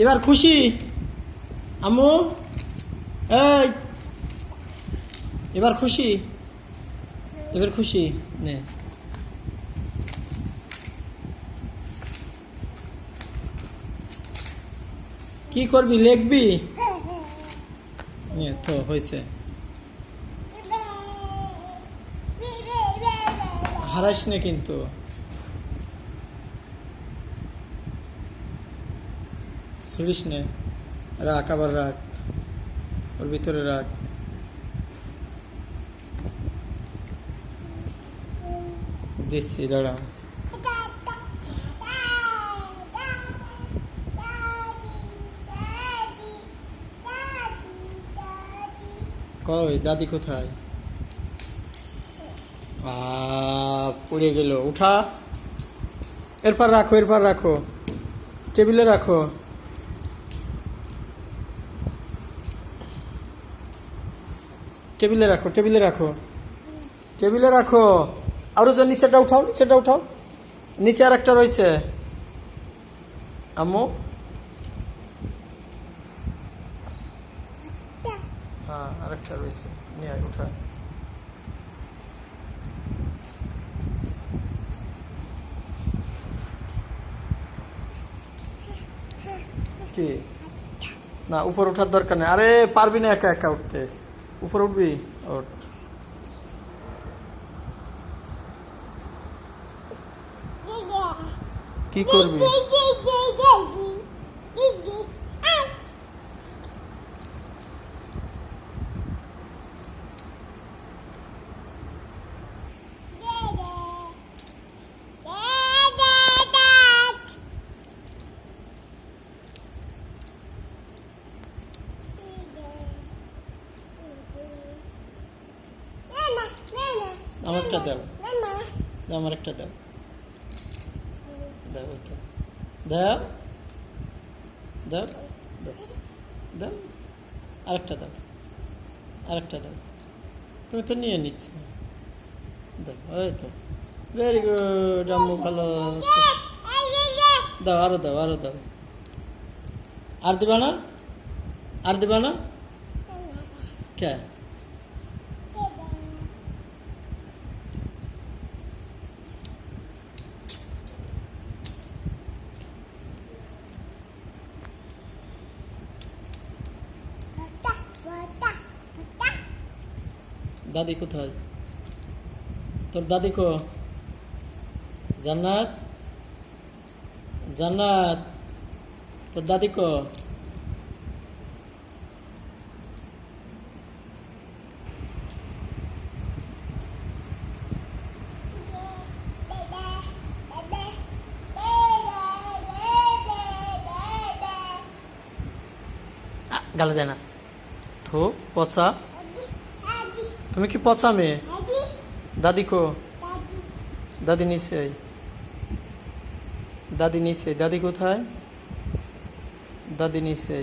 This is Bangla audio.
এবার খুশি? আম্মু? এই। এবার খুশি? এবার খুশি? নে। কি করবি, লিখবি? তো, হয়েছে। হারাইস না কিন্তু। ছুড়িস নে, রাখ, আবার রাখ। ওর ভিতরে রাখ। দিচ্ছি, দাঁড়া। কই, দাদি কোথায়? পড়ে গেল। উঠা। এরপর রাখো এরপর রাখো। টেবিলে রাখো। টেবিলে রাখো টেবিলে রাখো। টেবিলে রাখো। আরও যে নিচেটা উঠাও নিচেটা উঠাও। নিচে আর একটা রয়েছে। আম্মু? হ্যাঁ নিয়ে কি? না, উপর ওঠার দরকার নেই। আরে, পারবি না একা একা উঠতে। উপর উঠবি? কি করবি? আমারটা দাও। আমার একটা দাও। দাও তো দাও। দাও। দাও। দাও। আরেকটা দাও। আরেকটা দাও। তুমি তো নিয়ে নিচ্ছ। দাও ওই তো। ভেরি গুড আম্মু ভালো। দাও আরও দাও আরও দাও। আর দিবা না? আর দিবা না। কে? দাদি কোথায় তোর দাদি কো জান্নাত জান্নাত তোর দাদি কো আ, গালে দেয় না থো পচা তুমি কি পচা মেয়ে? দাদি। কো? দাদি। নিচে দাদি নিচে দাদি কোথায়? দাদি নিচে